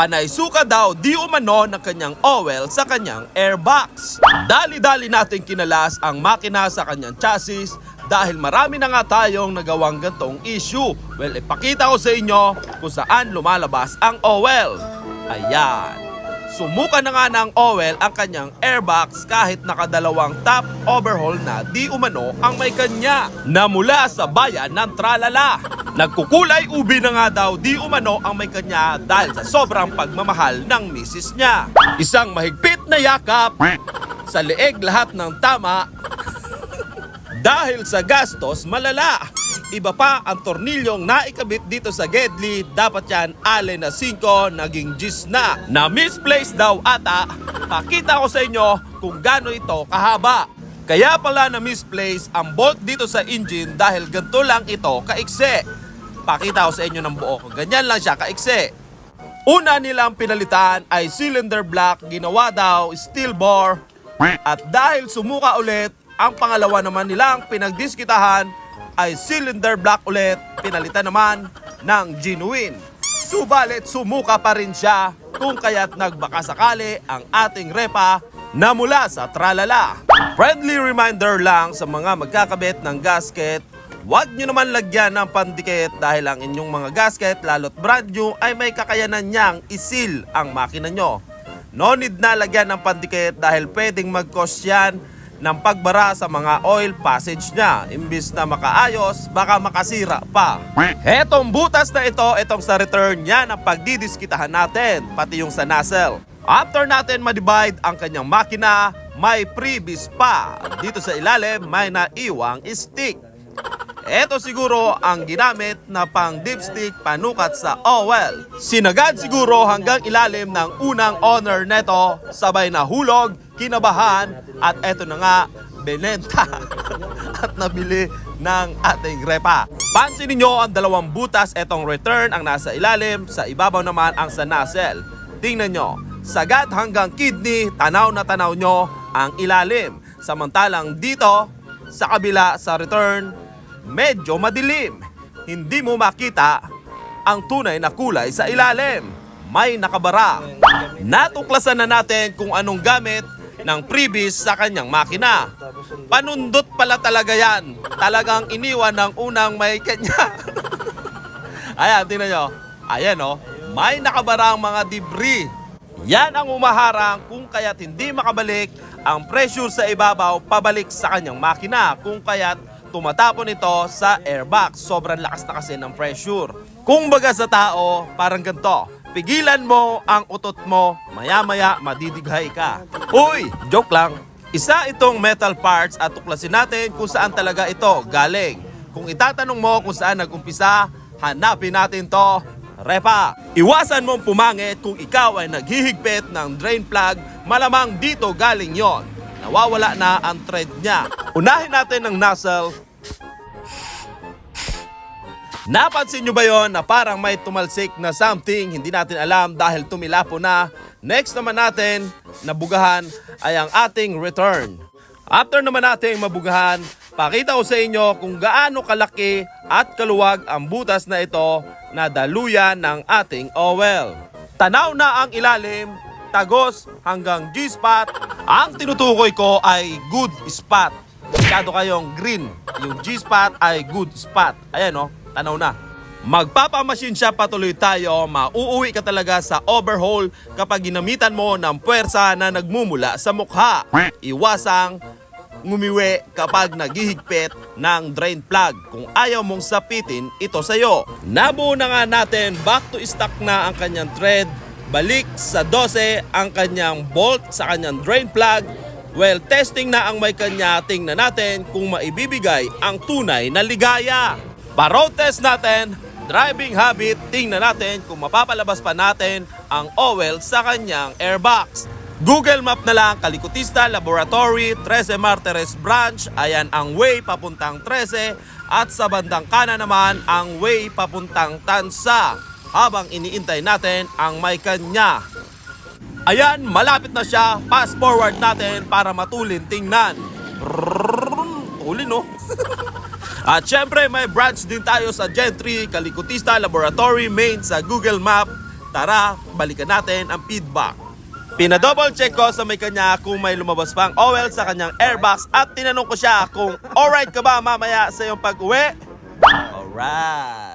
Panay suka daw di umano ng kanyang oil sa kanyang airbox. Dali-dali natin kinalas ang makina sa kanyang chassis dahil marami na nga tayong nagawang gantong issue. Well, ipakita ko sa inyo kung saan lumalabas ang oil. Ayan. Sumuka na nga ng oil ang kanyang airbox kahit nakadalawang top overhaul na di umano ang may kanya na mula sa bayan ng Tralala. Nagkukulay ubi na nga daw di umano ang may kanya dahil sa sobrang pagmamahal ng misis niya. Isang mahigpit na yakap sa leeg lahat ng tama dahil sa gastos malala. Iba pa ang tornilyong naikabit dito sa Gedli, dapat yan ale na 5, naging gis na. Na misplaced daw ata, pakita ko sa inyo kung gaano ito kahaba. Kaya pala na misplace ang bolt dito sa engine dahil ganito lang ito kaikse. Pakita ko sa inyo ng buo, ganyan lang siya kaikse. Una nilang pinalitan ay cylinder block, ginawa daw steel bore. At dahil sumuka ulit, ang pangalawa naman nilang pinagdiskitahan ay cylinder block ulit, pinalitan naman ng genuine. Subalit sumuka pa rin siya kung kaya't nagbaka ang ating repa na mula sa tralala. Friendly reminder lang sa mga magkakabit ng gasket Huwag nyo naman lagyan ng pandikit dahil ang inyong mga gasket, lalo't brand new, ay may kakayanan niyang isil ang makina nyo. No need na lagyan ng pandikit dahil pwedeng mag-cause yan ng pagbara sa mga oil passage niya. Imbis na makaayos, baka makasira pa. Hetong butas na ito, itong sa return niya ng pagdidiskitahan natin, pati yung sa nozzle. After natin ma-divide ang kanyang makina, may freebies pa. Dito sa ilalim, may naiwang stick. Ito siguro ang ginamit na pang dipstick panukat sa oil. Sinagad siguro hanggang ilalim ng unang owner neto, sabay na hulog, kinabahan, at eto na nga, benenta at nabili ng ating repa. Pansinin nyo ang dalawang butas, etong return ang nasa ilalim, sa ibabaw naman ang sa nozzle. Tingnan nyo, sagad hanggang kidney, tanaw na tanaw nyo ang ilalim. Samantalang dito, sa kabila sa return, medyo madilim. Hindi mo makita ang tunay na kulay sa ilalim. May nakabara. Natuklasan na natin kung anong gamit ng previous sa kanyang makina. Panundot pala talaga yan. Talagang iniwan ng unang may kanya. Ayan, tingnan nyo. Ayan o, may nakabarang mga debris. Yan ang umaharang kung kaya't hindi makabalik ang pressure sa ibabaw pabalik sa kanyang makina kung kaya't tumatapon ito sa airbox. Sobrang lakas na kasi ng pressure. Kung baga sa tao, parang ganito. Pigilan mo ang utot mo, maya-maya madidighay ka. Uy, joke lang. Isa itong metal parts at tuklasin natin kung saan talaga ito galing. Kung itatanong mo kung saan nagumpisa, hanapin natin to Repa, iwasan mong pumangit kung ikaw ay naghihigpit ng drain plug, malamang dito galing yon. Nawawala na ang thread niya. Unahin natin ang nozzle. Napansin nyo ba yon na parang may tumalsik na something hindi natin alam dahil tumilapo na? Next naman natin nabugahan ay ang ating return. After naman natin mabugahan, pakita ko sa inyo kung gaano kalaki at kaluwag ang butas na ito na daluyan ng ating oil. Tanaw na ang ilalim, tagos hanggang G-spot. Ang tinutukoy ko ay good spot. Masyado kayong green. Yung G-spot ay good spot. Ayan o, tanaw na. Magpapamasin siya patuloy tayo, mauuwi ka talaga sa overhaul kapag ginamitan mo ng puwersa na nagmumula sa mukha. Iwasang ngumiwi kapag naghihigpit ng drain plug kung ayaw mong sapitin ito sa'yo. Nabuo na nga natin, back to stock na ang kanyang thread, balik sa 12 ang kanyang bolt sa kanyang drain plug, well testing na ang may kanya, tingnan natin kung maibibigay ang tunay na ligaya. Pa-road test natin, driving habit, tingnan natin kung mapapalabas pa natin ang oil sa kanyang airbox. Google Map na lang, Kalikutista Laboratory, 13 Martires Branch, ayan ang way papuntang 13 at sa bandang kanan naman ang way papuntang Tansa habang iniintay natin ang may kanya. Ayan, malapit na siya, pass forward natin para matulin tingnan. Brrrr, Tulin no? At syempre may branch din tayo sa Gentry, Kalikutista Laboratory Main sa Google Map. Tara, balikan natin ang feedback. Pinadouble check ko sa may kanya kung may lumabas pang oil sa kanyang airbox at tinanong ko siya kung alright ka ba mamaya sa iyong pag-uwi? Alright.